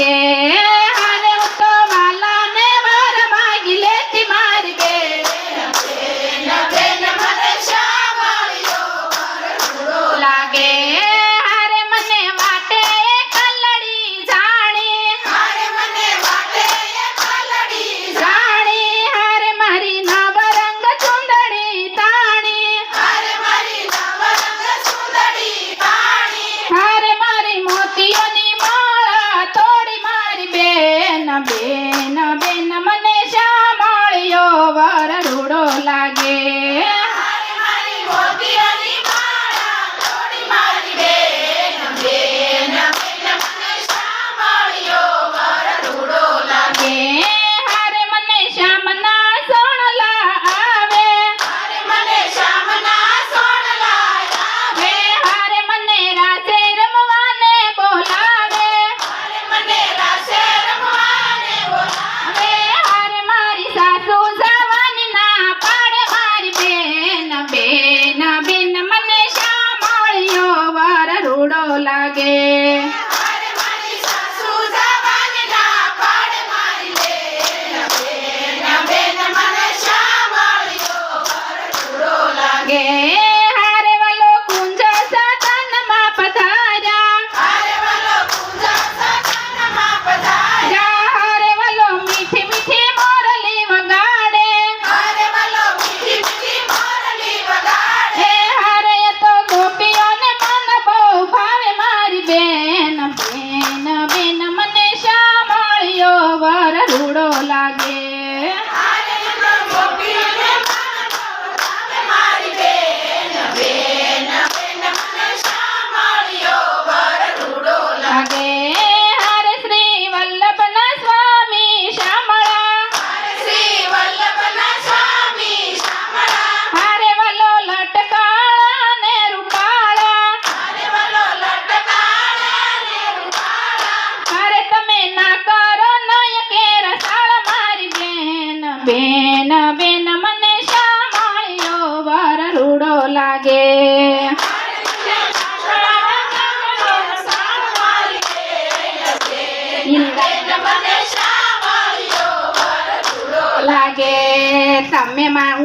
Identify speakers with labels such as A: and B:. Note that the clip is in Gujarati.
A: que બેન બેન મને શા મળ્યો? વર રૂડો લાગે લાગે. લાગે તમે માં